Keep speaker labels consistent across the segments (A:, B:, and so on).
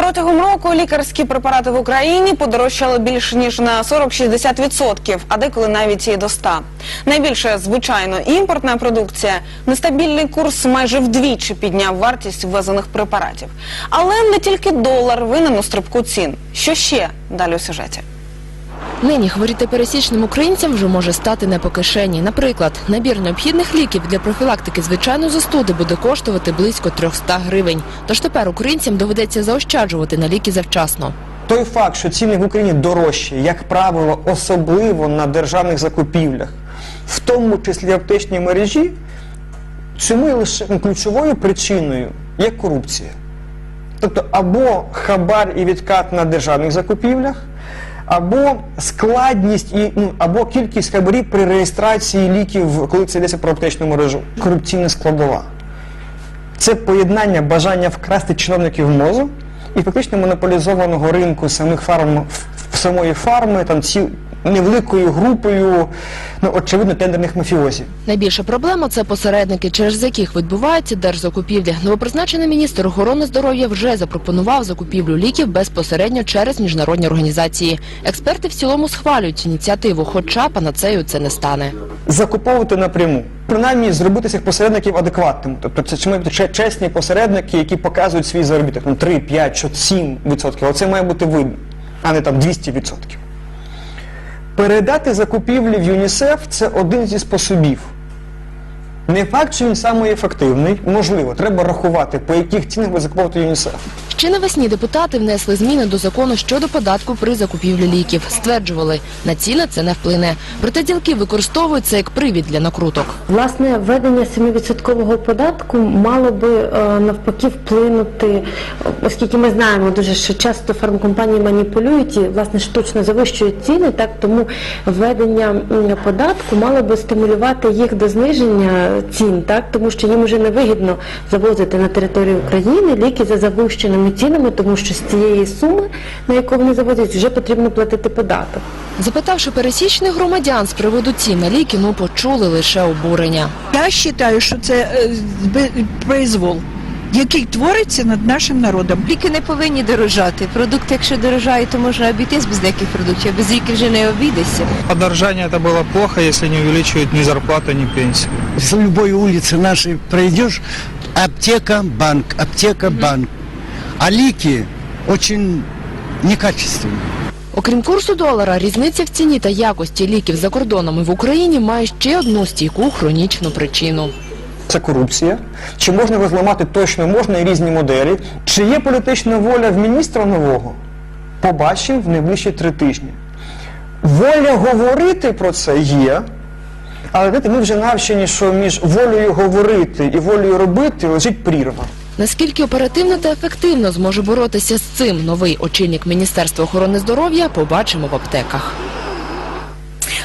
A: Протягом року лікарські препарати в Україні подорожчали більше ніж на 40-60%, а деколи навіть і до 100%. Найбільше, звичайно, імпортна продукція. Нестабільний курс майже вдвічі підняв вартість ввезених препаратів. Але не тільки долар винен у стрибку цін. Що ще? Далі у сюжеті.
B: Нині хворіти пересічним українцям вже може стати не по кишені. Наприклад, набір необхідних ліків для профілактики звичайної застуди буде коштувати близько 300 гривень. Тож тепер українцям доведеться заощаджувати на ліки завчасно.
C: Той факт, що ціни в Україні дорожчі, як правило, особливо на державних закупівлях, в тому числі в аптечній мережі, цьому лише ключовою причиною є корупція. Тобто або хабар і відкат на державних закупівлях, або складність і ну, або кількість хабарів при реєстрації ліків, коли це йдеться про аптечну мережу. Корупційна складова. Це поєднання бажання вкрасти чиновників мозу і фактично монополізованого ринку самих фарм самої фарми, там ці невеликою групою, ну очевидно, тендерних мафіозів.
B: Найбільша проблема це посередники, через яких відбуваються держзакупівлі. Новопризначений міністр охорони здоров'я вже запропонував закупівлю ліків безпосередньо через міжнародні організації. Експерти в цілому схвалюють ініціативу, хоча панацею це не стане.
C: закуповувати напряму. Принаймні зробити цих посередників адекватними. Тобто це чи мають чесні посередники, які показують свій заробіток ну, 3, 5, що 7 відсотків. Оце має бути видно, а не там 200 відсотків. Передати закупівлі в ЮНІСЕФ це один зі способів. Не факт, що він самий ефективний, можливо, треба рахувати, по яких цінах ви закуповувати ЮНІСЕФ.
B: Ще навесні депутати внесли зміни до закону щодо податку при закупівлі ліків. Стверджували, на ціни це не вплине. Проте ділки використовують це як привід для накруток.
D: Власне, введення 7% податку мало би е, навпаки вплинути, оскільки ми знаємо дуже, що часто фармкомпанії маніпулюють і власне штучно завищують ціни, так тому введення податку мало би стимулювати їх до зниження цін, так тому що їм вже не вигідно завозити на територію України ліки за завищеними цінами, тому що з цієї суми, на яку вони завозять, вже потрібно платити податок.
B: Запитавши пересічних громадян з приводу цін на ліки, ну почули лише обурення.
E: Я вважаю, що це е, произвол, який твориться над нашим народом.
F: Ліки не повинні дорожати. Продукти, якщо дорожають, то можна обійтись без деяких продуктів, а без ліків вже не обійдешся.
G: Подорожание это было плохо, если не увеличивают ни зарплату, ни пенсию.
H: С любой улицы нашей пройдешь, аптека, банк, аптека, банк. А лики очень некачественные.
B: Окрім курсу долара, різниця в ціні та якості ліків за кордоном і в Україні має ще одну стійку хронічну причину.
C: Це корупція. Чи можна його зламати точно можна і різні моделі. Чи є політична воля в міністра нового? Побачимо в найближчі три тижні. Воля говорити про це є, але знаєте, ми вже навчені, що між волею говорити і волею робити лежить прірва.
B: Наскільки оперативно та ефективно зможе боротися з цим новий очільник Міністерства охорони здоров'я, побачимо в аптеках.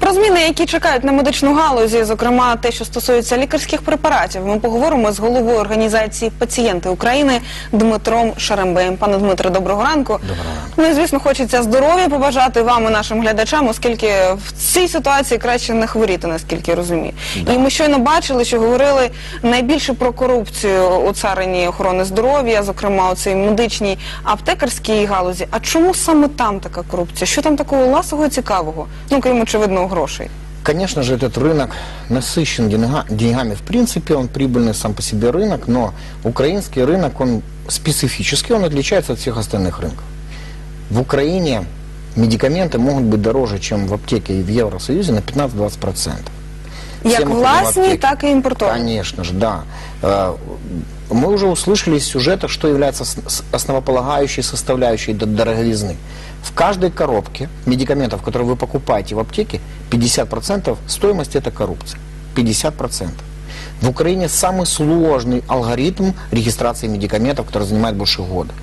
A: Про зміни, які чекають на медичну галузі, зокрема те, що стосується лікарських препаратів, ми поговоримо з головою організації Пацієнти України Дмитром Шарембеєм. Пане Дмитре, доброго ранку. Доброго ранку. Ну і звісно, хочеться здоров'я побажати вам і нашим глядачам, оскільки в цій ситуації краще не хворіти, наскільки я розумію. І ми щойно бачили, що говорили найбільше про корупцію у царині охорони здоров'я, зокрема у цій медичній аптекарській галузі. А чому саме там така корупція? Що там такого ласого і цікавого? Ну крім очевидно грошей.
I: Конечно же, этот рынок насыщен деньга- деньгами. В принципе, он прибыльный сам по себе рынок, но украинский рынок, он специфический, он отличается от всех остальных рынков. В Украине медикаменты могут быть дороже, чем в аптеке и в Евросоюзе на 15-20%.
A: Як
I: Все мы ходим в
A: власні,
I: аптеки.
A: так і імпортовані.
I: Конечно же, да. Э, Мы уже услышали из сюжета, что является с- с- основополагающей составляющей д- дороговизны. В каждой коробке медикаментов, которые вы покупаете в аптеке, 50% стоимости это коррупция. 50%. В Украине самый сложный алгоритм регистрации медикаментов, который занимает больше года.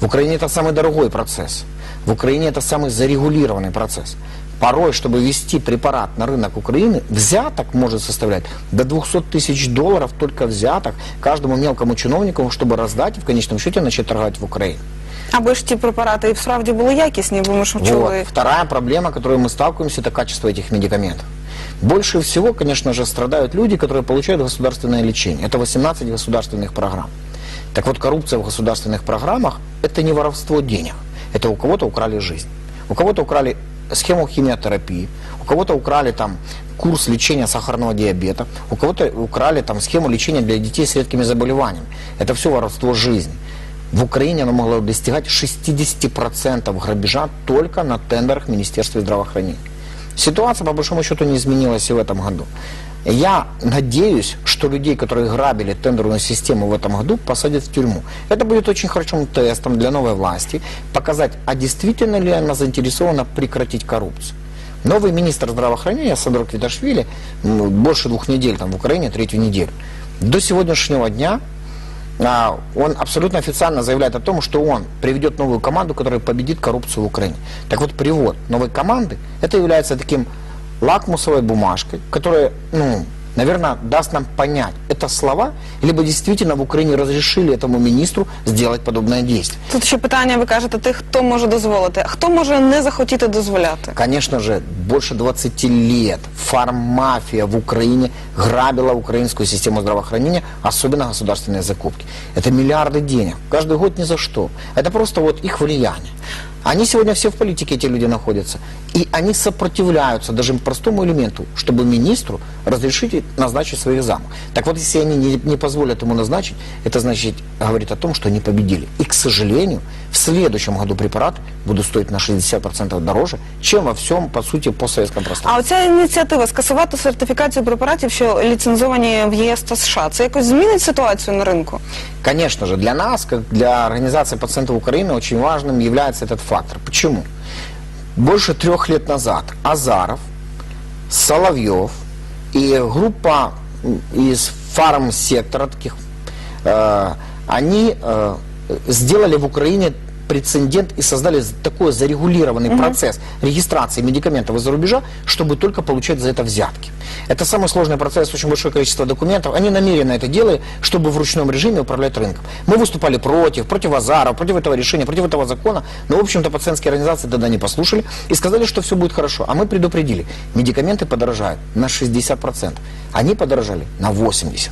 I: В Украине это самый дорогой процесс. В Украине это самый зарегулированный процесс. Порой, чтобы ввести препарат на рынок Украины, взяток может составлять до 200 тысяч долларов только взяток каждому мелкому чиновнику, чтобы раздать и в конечном счете начать торговать в Украине.
A: Аби ж ті препарати і справді були якісні, бо ми ж
I: Вот.
A: чули.
I: Вторая проблема, которой мы сталкиваемся, это качество этих медикаментов. Больше всего, конечно же, страдают люди, которые получают государственное лечение. Это 18 государственных программ. Так вот, коррупция в государственных программах – это не воровство денег. Это у кого-то украли жизнь. У кого-то украли схему химиотерапии, у кого-то украли там курс лечения сахарного диабета, у кого-то украли там схему лечения для детей с редкими заболеваниями. Это все воровство жизни. В Украине оно могло достигать 60% грабежа только на тендерах Министерства здравоохранения. Ситуация, по большому счету, не изменилась и в этом году. Я надеюсь, что людей, которые грабили тендерную систему в этом году, посадят в тюрьму. Это будет очень хорошим тестом для новой власти, показать, а действительно ли она заинтересована прекратить коррупцию. Новый министр здравоохранения Сандро Квиташвили больше двух недель там в Украине, третью неделю. До сегодняшнего дня он абсолютно официально заявляет о том, что он приведет новую команду, которая победит коррупцию в Украине. Так вот, привод новой команды, это является таким лакмусовой бумажкой, которая, ну, наверное, даст нам понять, это слова, либо действительно в Украине разрешили этому министру сделать подобное действие.
A: Тут ще питання, ви кажете, тих, хто може дозволити, а хто може не захотіти дозволяти?
I: Конечно же, больше 20 лет фармафия в Украине грабила украинскую систему здравоохранения, особенно государственные закупки. Это миллиарды денег. Каждый год ни за что. Это просто вот их влияние. Они сегодня все в политике, эти люди находятся. И они сопротивляются даже простому элементу, чтобы министру разрешить и назначить своих замов. Так вот, если они не, не позволят ему назначить, это значит, говорит о том, что они победили. И, к сожалению, в следующем году препараты будут стоить на 60% дороже, чем во всем, по сути, постсоветском пространстве.
A: А оця ініціатива скасувати сертифікацію препаратів, що ліцензовані в ЄС та США, це якось змінить ситуацію на ринку?
I: Конечно же, для нас, как для Организации пациентов Украины, очень важным является этот Фактор. Почему? Больше трех лет назад Азаров, Соловьев и группа из фармсектора таких, э, они э, сделали в Украине прецедент и создали такой зарегулированный процесс регистрации медикаментов из-за рубежа, чтобы только получать за это взятки. Это самый сложный процесс, очень большое количество документов. Они намеренно это делали, чтобы в ручном режиме управлять рынком. Мы выступали против, против Азаров, против этого решения, против этого закона, но, в общем-то, пациентские организации тогда не послушали и сказали, что все будет хорошо. А мы предупредили, медикаменты подорожают на 60%. Они подорожали на 80%.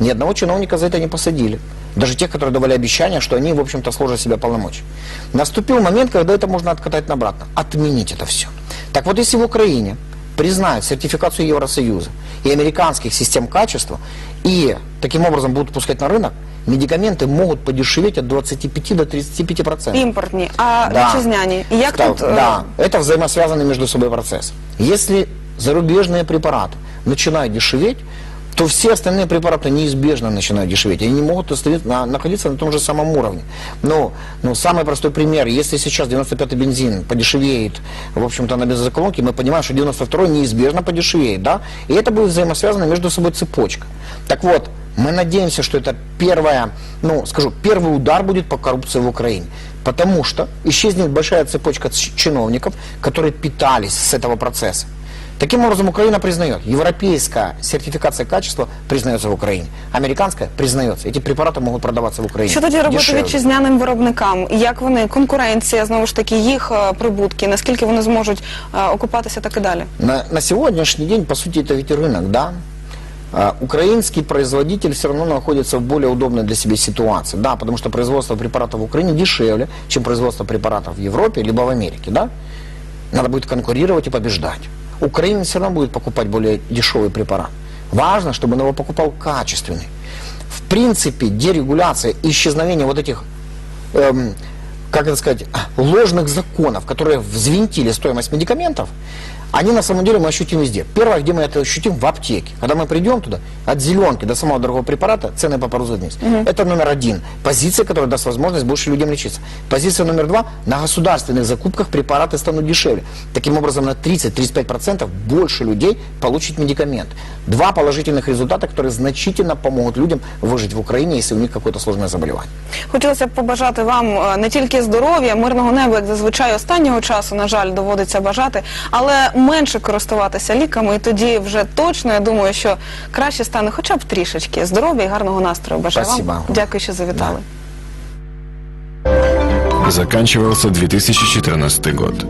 I: Ни одного чиновника за это не посадили. Даже тех, которые давали обещания, что они, в общем-то, сложат себя полномочий. Наступил момент, когда это можно откатать обратно. Отменить это все. Так вот, если в Украине признают сертификацию Евросоюза и американских систем качества, и таким образом будут пускать на рынок, медикаменты могут подешеветь от 25 до 35%.
A: Імпортні, а
I: Да.
A: вітчизняні. І як
I: Став-
A: тут е,
I: Да, это взаимосвязанный между собой процесс. Если зарубежные препараты начинают дешеветь, то все остальные препараты неизбежно начинают дешеветь. Они не могут на- находиться на том же самом уровне. Но, но самый простой пример, если сейчас 95-й бензин подешевеет, в общем-то, на бензоколонке, мы понимаем, что 92-й неизбежно подешевеет, да? И это будет взаимосвязано между собой цепочка. Так вот, мы надеемся, что это первая, ну, скажу, первый удар будет по коррупции в Украине. Потому что исчезнет большая цепочка чиновников, которые питались с этого процесса. Таким образом, Украина признает, европейская сертификация качества признается в Украине, американская признается. Эти препараты могут продаваться в Украине.
A: що тоді робити
I: дешевле.
A: вітчизняним виробникам? Як вони конкуренція, знову ж таки, їх е, прибутки, наскільки вони зможуть е, окупатися так і далі?
I: На, на сегодняшний день, по сути, это ведь и рынок, да? А, украинский производитель все равно находится в более удобной для себя ситуации, да, потому что производство препаратов в Украине дешевле, чем производство препаратов в Европе либо в Америке, да? Надо будет конкурировать и побеждать. Украина все равно будет покупать более дешевый препарат. Важно, чтобы он его покупал качественный. В принципе, дерегуляция и исчезновение вот этих эм, как это сказать, ложных законов, которые взвинтили стоимость медикаментов, они на самом деле мы ощутим везде. Первое, где мы это ощутим, в аптеке. Когда мы придем туда, от зеленки до самого дорогого препарата, цены поползут вниз. Это номер один. Позиция, которая даст возможность больше людям лечиться. Позиция номер два, на государственных закупках препараты станут дешевле. Таким образом, на 30-35% больше людей получат медикамент. Два положительных результата, которые значительно помогут людям выжить в Украине, если у них какое-то сложное заболевание.
A: Хотілося б побажати вам е, не тільки здоров'я, мирного неба, як зазвичай останнього часу, на жаль, доводиться бажати, але менше користуватися ліками, і тоді вже точно я думаю, що краще стане хоча б трішечки здоров'я і гарного настрою. Бажаю
I: Спасибо.
A: вам. Дякую, що завітали.
J: Заканчивался 2014 год.